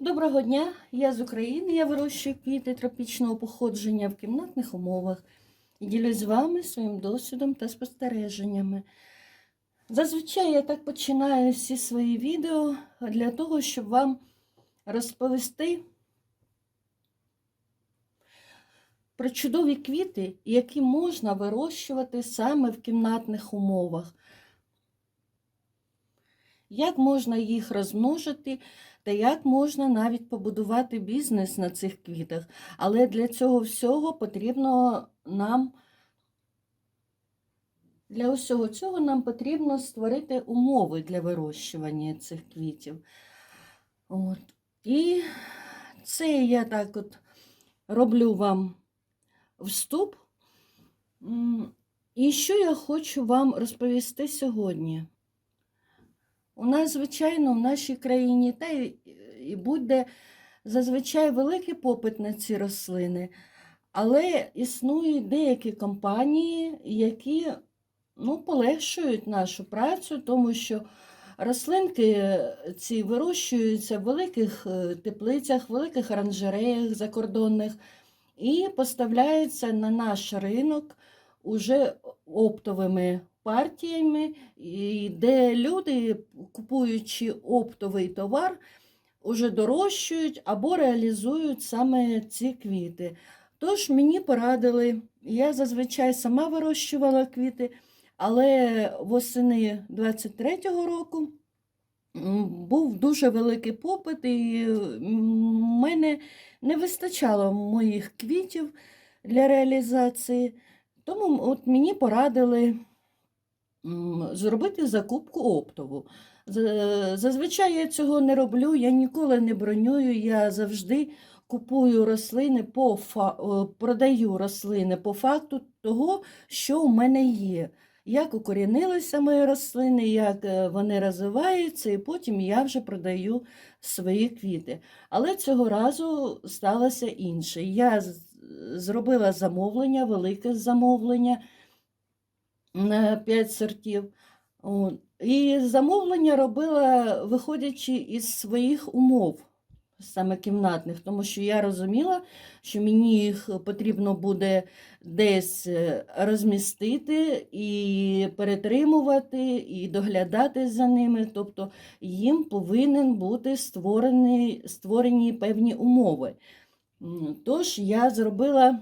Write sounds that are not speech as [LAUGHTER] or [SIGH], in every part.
Доброго дня, я з України. Я вирощую квіти тропічного походження в кімнатних умовах і ділюсь з вами своїм досвідом та спостереженнями. Зазвичай я так починаю всі свої відео для того, щоб вам розповісти про чудові квіти, які можна вирощувати саме в кімнатних умовах. Як можна їх розмножити, та як можна навіть побудувати бізнес на цих квітах. Але для цього всього потрібно нам, для усього цього нам потрібно створити умови для вирощування цих квітів. От. І це я так от роблю вам вступ. І що я хочу вам розповісти сьогодні? У нас, звичайно, в нашій країні та і буде зазвичай великий попит на ці рослини, але існують деякі компанії, які ну, полегшують нашу працю, тому що рослинки ці вирощуються в великих е, теплицях, великих оранжереях закордонних і поставляються на наш ринок уже оптовими партіями, де люди, купуючи оптовий товар, уже дорощують або реалізують саме ці квіти. Тож мені порадили, я зазвичай сама вирощувала квіти, але восени 23-го року був дуже великий попит, і мене не вистачало моїх квітів для реалізації. Тому от мені порадили зробити закупку оптову. Зазвичай я цього не роблю, я ніколи не бронюю, я завжди купую рослини по фа... продаю рослини по факту того, що у мене є. Як укорінилися мої рослини, як е, вони розвиваються, і потім я вже продаю свої квіти. Але цього разу сталося інше. Я зробила замовлення, велике замовлення на 5 сортів. І замовлення робила, виходячи із своїх умов, саме кімнатних, тому що я розуміла, що мені їх потрібно буде десь е, розмістити і перетримувати, і доглядати за ними. Тобто їм повинен бути створений, створені певні умови. Тож я зробила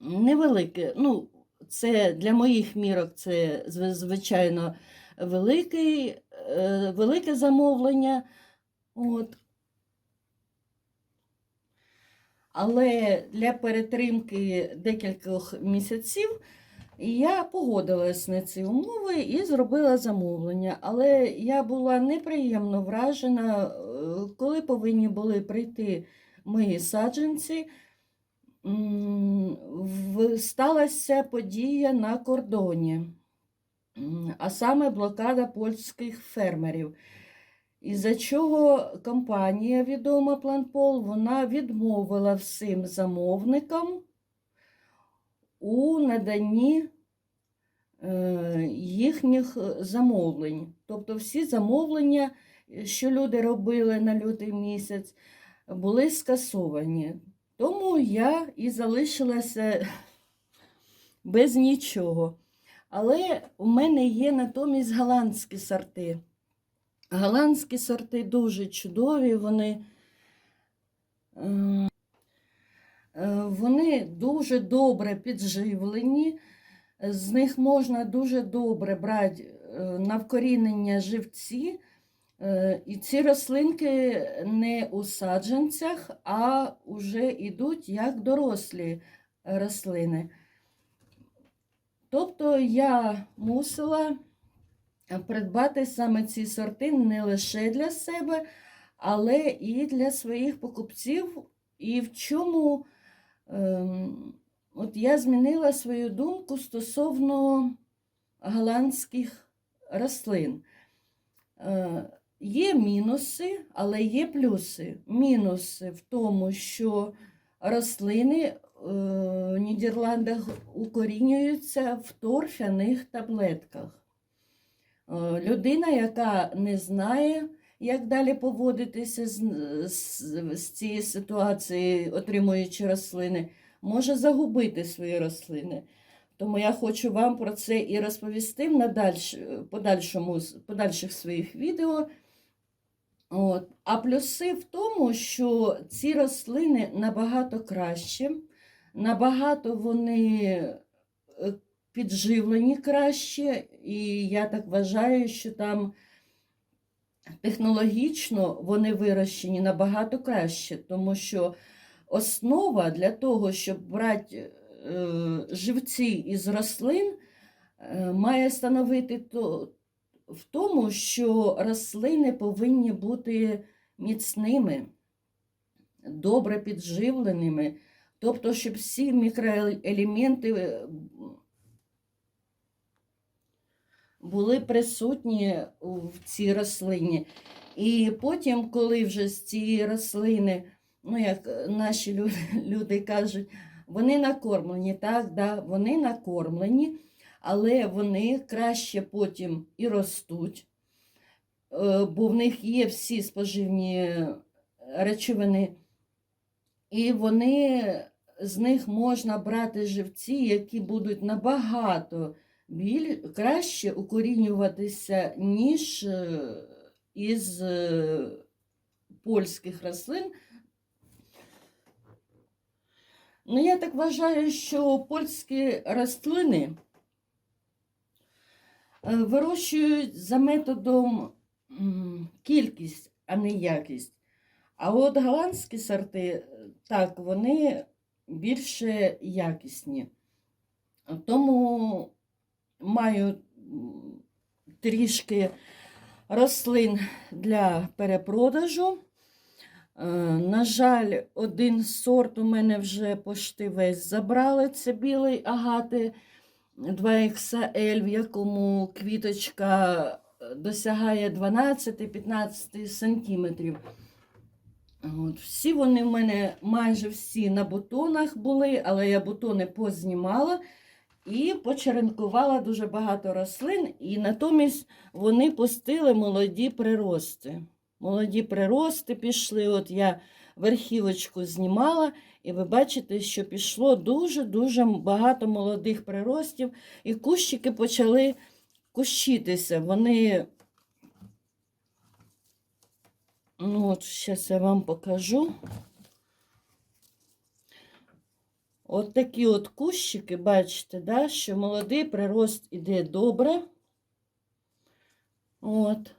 невелике, ну, це для моїх мірок це звичайно великий, е, велике замовлення. От. Але для перетримки декількох місяців я погодилась на ці умови і зробила замовлення. Але я була неприємно вражена, е, коли повинні були прийти мої саджанці. Сталася подія на кордоні, а саме блокада польських фермерів. Із-за чого компанія відома Планпол вона відмовила всім замовникам у наданні е, їхніх замовлень. Тобто всі замовлення, що люди робили на лютий місяць, були скасовані. Тому я і залишилася [LAUGHS] без нічого. Але у мене є натомість голландські сорти. Голландські сорти дуже чудові, вони, е, е, вони дуже добре підживлені, з них можна дуже добре брати е, на вкорінення живці. Е, І ці рослинки не у саджанцях, а вже йдуть як дорослі рослини. Тобто я мусила придбати саме ці сорти не лише для себе, але і для своїх покупців. І в чому ем, от я змінила свою думку стосовно голландських рослин. Е, Є мінуси, але є плюси. Мінуси в тому, що рослини е, в Нідерландах укорінюються в торфяних таблетках. Е, Людина, яка не знає, як далі поводитися з, з, з цієї ситуації, отримуючи рослини, може загубити свої рослини. Тому я хочу вам про це і розповісти в подальшому, подальших своїх відео. От. А плюси в тому, що ці рослини набагато краще, набагато вони е, підживлені краще, і я так вважаю, що там технологічно вони вирощені набагато краще, тому що основа для того, щоб брати е, живці із рослин, е, має становити то, в тому, що рослини повинні бути міцними, добре підживленими, тобто, щоб всі мікроелементи е, були присутні в цій рослині. І потім, коли вже з цієї рослини, ну як наші люди, [LAUGHS] люди кажуть, вони накормлені, так, да, вони накормлені, але вони краще потім і ростуть, е, бо в них є всі споживні речовини, і вони з них можна брати живці, які будуть набагато біль краще укорінюватися, ніж е, із е, польських рослин. Ну, я так вважаю, що польські рослини е, вирощують за методом кількість, а не якість. А от голландські сорти, так, вони більше якісні. Тому маю трішки рослин для перепродажу. Е, На жаль, один сорт у мене вже пошти весь забрали. Це білий агати 2XL, в якому квіточка досягає 12-15 сантиметрів. От, всі вони в мене майже всі на бутонах були, але я бутони познімала і почеренкувала дуже багато рослин, і натомість вони пустили молоді прирости. Молоді прирости пішли. От я верхівочку знімала, і ви бачите, що пішло дуже-дуже багато молодих приростів, і кущики почали кущитися. Вони, ну от, зараз я вам покажу. От такі от кущики, бачите, да, що молодий прирост іде добре. От.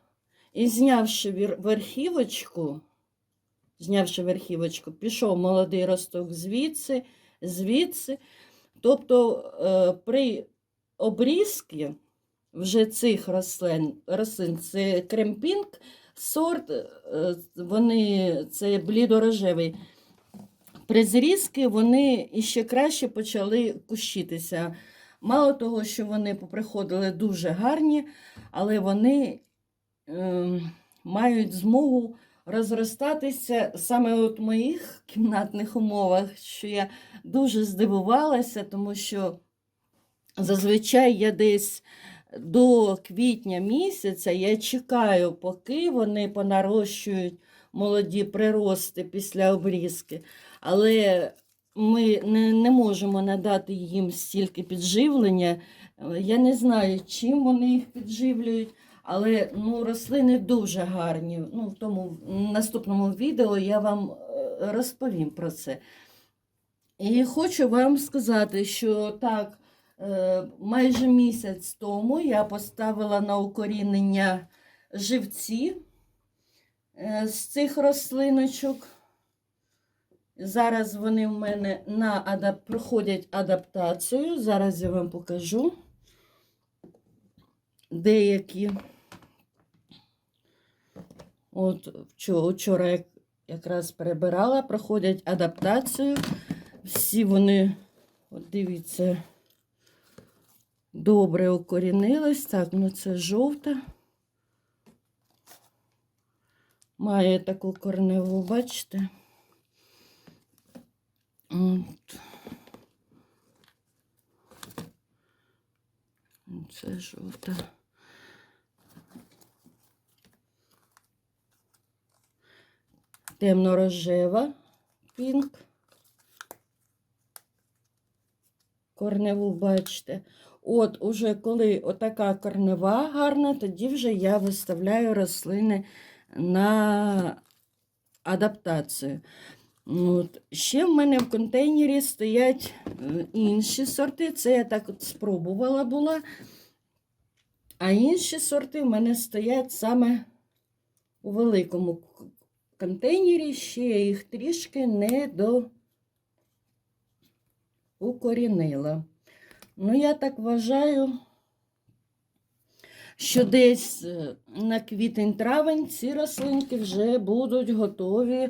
І знявши верхівочку, знявши верхівочку, пішов молодий росток звідси, звідси. Тобто е, при обрізці вже цих рослин, рослин це кремпінг, сорт, е, вони, це блідорожевий. При зрізки вони іще краще почали кущитися. Мало того, що вони поприходили дуже гарні, але вони е, мають змогу розростатися саме от в моїх кімнатних умовах, що я дуже здивувалася, тому що зазвичай я десь до квітня місяця я чекаю, поки вони понарощують молоді прирости після обрізки. Але ми не, не можемо надати їм стільки підживлення. Е, Я не знаю, чим вони їх підживлюють, але ну, рослини дуже гарні. Ну, в тому наступному відео я вам е, розповім про це. І хочу вам сказати, що так, е, майже місяць тому я поставила на укорінення живці е, з цих рослиночок. Зараз вони в мене на адап... проходять адаптацію. Зараз я вам покажу деякі. От вчора, я якраз перебирала, проходять адаптацію. Всі вони, от дивіться, добре укорінились. Так, ну це жовта. Має таку корневу, бачите? От. Це жовта. Темно-рожева пінк. Корневу бачите. От, уже коли отака корнева гарна, тоді вже я виставляю рослини на адаптацію. От. Ще в мене в контейнері стоять е, інші сорти. Це я так от спробувала була. А інші сорти в мене стоять саме у великому контейнері. Ще їх трішки не до укорінила. Ну, я так вважаю, що десь е, на квітень-травень ці рослинки вже будуть готові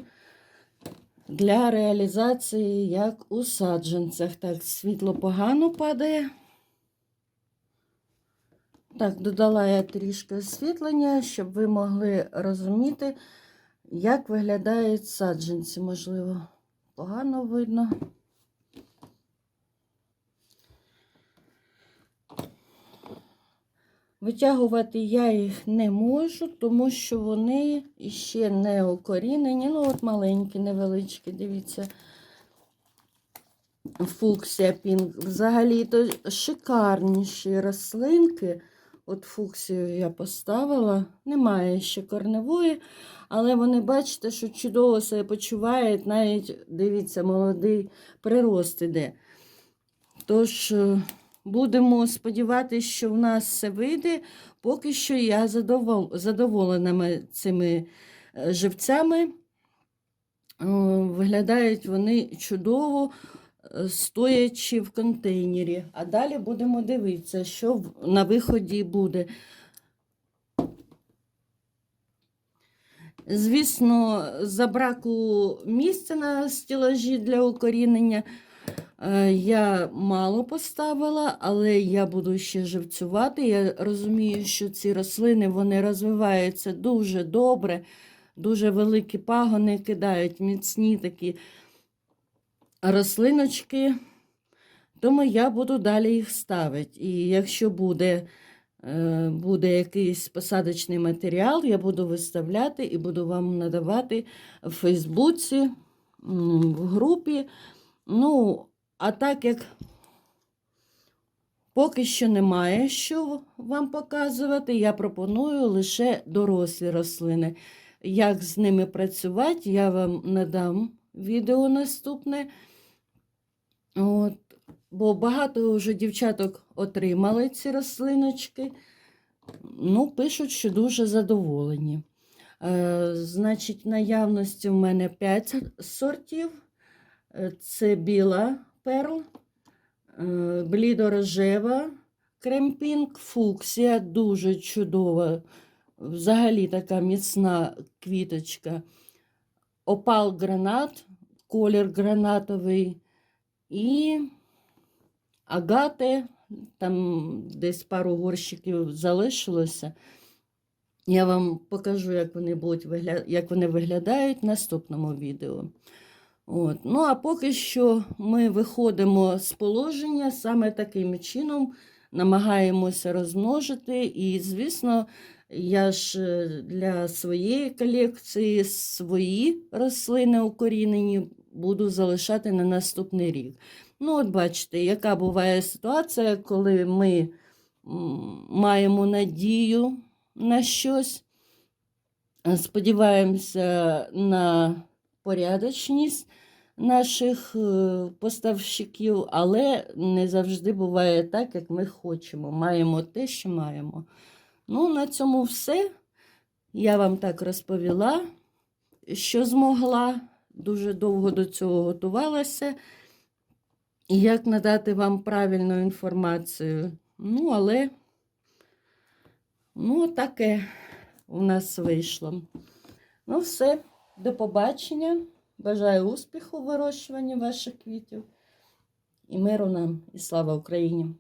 для реалізації як у саджанцях. Так, світло погано падає. Так, додала я трішки освітлення, щоб ви могли розуміти, як виглядають саджанці, можливо, погано видно. Витягувати я їх не можу, тому що вони ще не укорінені. Ну, от маленькі, невеличкі, дивіться. Фуксія пінк. Взагалі то шикарніші рослинки. От фуксію я поставила. Немає ще корневої, але вони бачите, що чудово себе почувають. Навіть, дивіться, молодий прирост іде. Тож. е, Будемо сподіватися, що в нас все вийде. Поки що я задоволена цими е, живцями. Виглядають вони чудово, стоячи в контейнері. А далі будемо дивитися, що на виході буде. Звісно, за браку місця на стілажі для укорінення. Е, Я мало поставила, але я буду ще живцювати. Я розумію, що ці рослини вони розвиваються дуже добре, дуже великі пагони кидають, міцні такі рослиночки. Тому я буду далі їх ставити. І якщо буде, е, буде якийсь посадочний матеріал, я буду виставляти і буду вам надавати в Фейсбуці, в групі. Ну, а так як поки що немає що вам показувати, я пропоную лише дорослі рослини. Як з ними працювати, я вам надам відео наступне. От, бо багато вже дівчаток отримали ці рослиночки. Ну, пишуть, що дуже задоволені. Е, значить, наявності в мене 5 сортів. Е, Це біла перл, е, блідорожева, кремпінг, фуксія, дуже чудова. Взагалі така міцна квіточка. Опал гранат, колір гранатовий. І агати, там десь пару горщиків залишилося. Я вам покажу, як вони, будуть вигля... як вони виглядають в наступному відео. От. Ну, а поки що ми виходимо з положення саме таким чином, намагаємося розмножити. І, звісно, я ж е, для своєї колекції свої рослини укорінені буду залишати на наступний рік. Ну, от бачите, яка буває ситуація, коли ми маємо надію на щось, сподіваємося на порядочність наших е, поставщиків, але не завжди буває так, як ми хочемо. Маємо те, що маємо. Ну, на цьому все. Я вам так розповіла, що змогла. Дуже довго до цього готувалася. І як надати вам правильну інформацію. Ну, але, ну, таке у нас вийшло. Ну, все. До побачення. Бажаю успіху в вирощуванні ваших квітів. І миру нам, і слава Україні!